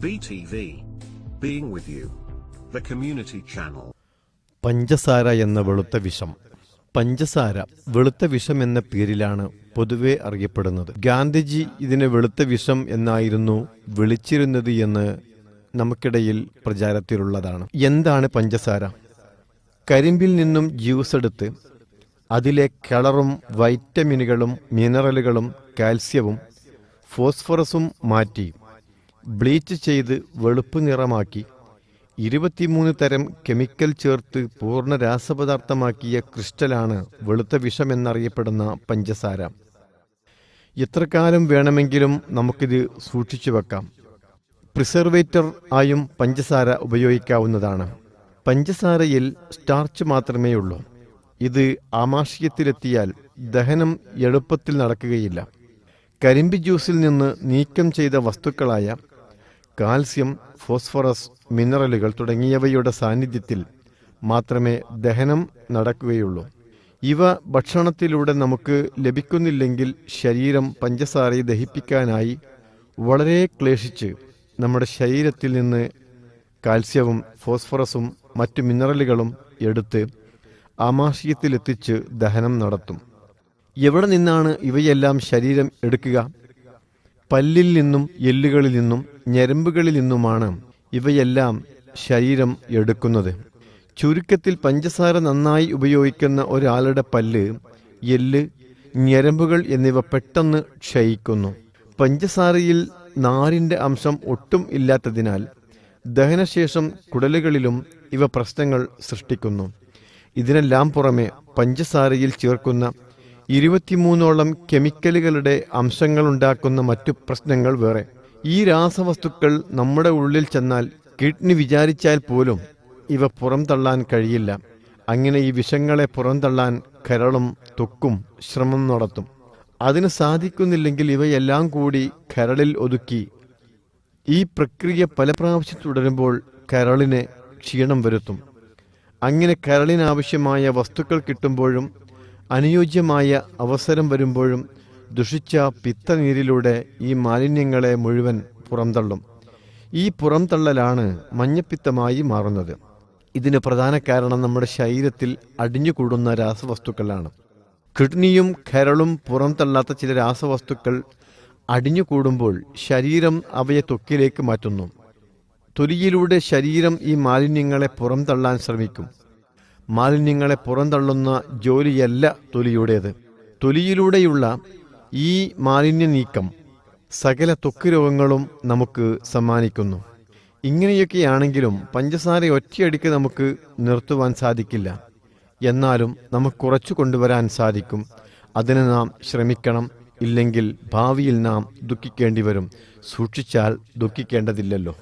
BTV. Being with you. The community channel. പഞ്ചസാര എന്ന വെളുത്ത വിഷം പഞ്ചസാര വെളുത്ത വിഷം എന്ന പേരിലാണ് പൊതുവെ അറിയപ്പെടുന്നത് ഗാന്ധിജി ഇതിനെ വെളുത്ത വിഷം എന്നായിരുന്നു വിളിച്ചിരുന്നത് എന്ന് നമുക്കിടയിൽ പ്രചാരത്തിലുള്ളതാണ് എന്താണ് പഞ്ചസാര കരിമ്പിൽ നിന്നും ജ്യൂസ് എടുത്ത് അതിലെ കളറും വൈറ്റമിനുകളും മിനറലുകളും കാൽസ്യവും ഫോസ്ഫറസും മാറ്റി ബ്ലീച്ച് ചെയ്ത് വെളുപ്പ് നിറമാക്കി ഇരുപത്തിമൂന്ന് തരം കെമിക്കൽ ചേർത്ത് പൂർണ രാസപദാർത്ഥമാക്കിയ ക്രിസ്റ്റലാണ് വെളുത്ത വിഷമെന്നറിയപ്പെടുന്ന പഞ്ചസാര. എത്ര കാലം വേണമെങ്കിലും നമുക്കിത് സൂക്ഷിച്ചു വെക്കാം. പ്രിസർവേറ്റർ ആയും പഞ്ചസാര ഉപയോഗിക്കാവുന്നതാണ്. പഞ്ചസാരയിൽ സ്റ്റാർച്ച് മാത്രമേ ഉള്ളൂ. ഇത് ആമാശയത്തിലെത്തിയാൽ ദഹനം എളുപ്പത്തിൽ നടക്കുകയില്ല. കരിമ്പ് ജ്യൂസിൽ നിന്ന് നീക്കം ചെയ്ത വസ്തുക്കളായ കാൽസ്യം ഫോസ്ഫറസ് മിനറലുകൾ തുടങ്ങിയവയുടെ സാന്നിധ്യത്തിൽ മാത്രമേ ദഹനം നടക്കുകയുള്ളൂ. ഇവ ഭക്ഷണത്തിലൂടെ നമുക്ക് ലഭിക്കുന്നില്ലെങ്കിൽ ശരീരം പഞ്ചസാരയെ ദഹിപ്പിക്കാനായി വളരെ ക്ലേശിച്ച് നമ്മുടെ ശരീരത്തിൽ നിന്ന് കാൽസ്യവും ഫോസ്ഫറസും മറ്റു മിനറലുകളും എടുത്ത് ആമാശയത്തിലെത്തിച്ച് ദഹനം നടത്തും. എവിടെ നിന്നാണ് ഇവയെല്ലാം ശരീരം എടുക്കുക? പല്ലിൽ നിന്നും എല്ലുകളിൽ നിന്നും ഞരമ്പുകളിൽ നിന്നുമാണ് ഇവയെല്ലാം ശരീരം എടുക്കുന്നത്. ചുരുക്കത്തിൽ പഞ്ചസാര നന്നായി ഉപയോഗിക്കുന്ന ഒരാളുടെ പല്ല് എല്ല് ഞരമ്പുകൾ എന്നിവ പെട്ടെന്ന് ക്ഷയിക്കുന്നു. പഞ്ചസാരയിൽ നാരിന്റെ അംശം ഒട്ടും ഇല്ലാത്തതിനാൽ ദഹനശേഷം കുടലുകളിലും ഇവ പ്രശ്നങ്ങൾ സൃഷ്ടിക്കുന്നു. ഇതിനെല്ലാം പുറമെ പഞ്ചസാരയിൽ ചേർക്കുന്ന ഇരുപത്തിമൂന്നോളം കെമിക്കലുകളുടെ അംശങ്ങളുണ്ടാക്കുന്ന മറ്റു പ്രശ്നങ്ങൾ വേറെ. ഈ രാസവസ്തുക്കൾ നമ്മുടെ ഉള്ളിൽ ചെന്നാൽ കിഡ്നി വിചാരിച്ചാൽ പോലും ഇവ പുറംതള്ളാൻ കഴിയില്ല. അങ്ങനെ ഈ വിഷങ്ങളെ പുറംതള്ളാൻ കരളും തൊക്കും ശ്രമം നടത്തും. അതിന് സാധിക്കുന്നില്ലെങ്കിൽ ഇവയെല്ലാം കൂടി കരളിൽ ഒതുക്കി. ഈ പ്രക്രിയ പല പ്രാവശ്യം തുടരുമ്പോൾ കരളിന് ക്ഷീണം വരുത്തും. അങ്ങനെ കരളിനാവശ്യമായ വസ്തുക്കൾ കിട്ടുമ്പോഴും അനുയോജ്യമായ അവസരം വരുമ്പോഴും ദുഷിച്ച പിത്തനീരിലൂടെ ഈ മാലിന്യങ്ങളെ മുഴുവൻ പുറംതള്ളും. ഈ പുറംതള്ളലാണ് മഞ്ഞപ്പിത്തമായി മാറുന്നത്. ഇതിന് പ്രധാന കാരണം നമ്മുടെ ശരീരത്തിൽ അടിഞ്ഞുകൂടുന്ന രാസവസ്തുക്കളാണ്. കിഡ്നിയും കരളും പുറംതള്ളാത്ത ചില രാസവസ്തുക്കൾ അടിഞ്ഞുകൂടുമ്പോൾ ശരീരം അവയെ ത്വക്കിലേക്ക് മാറ്റുന്നു. തൊലിയിലൂടെ ശരീരം ഈ മാലിന്യങ്ങളെ പുറംതള്ളാൻ ശ്രമിക്കും. മാലിന്യങ്ങളെ പുറന്തള്ളുന്ന ജോലിയല്ല തൊലിയുടേത്. തൊലിയിലൂടെയുള്ള ഈ മാലിന്യ നീക്കം സകല ത്വക്ക് രോഗങ്ങളും നമുക്ക് സമ്മാനിക്കുന്നു. ഇങ്ങനെയൊക്കെയാണെങ്കിലും പഞ്ചസാര ഒറ്റയടിക്ക് നമുക്ക് നിർത്തുവാൻ സാധിക്കില്ല. എന്നാലും നമുക്ക് കുറച്ചു കൊണ്ടുവരാൻ സാധിക്കും. അതിന് നാം ശ്രമിക്കണം. ഇല്ലെങ്കിൽ ഭാവിയിൽ നാം ദുഃഖിക്കേണ്ടി വരും സൂക്ഷിച്ചാൽ ദുഃഖിക്കേണ്ടതില്ലല്ലോ.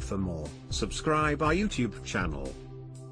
For more, subscribe our YouTube channel.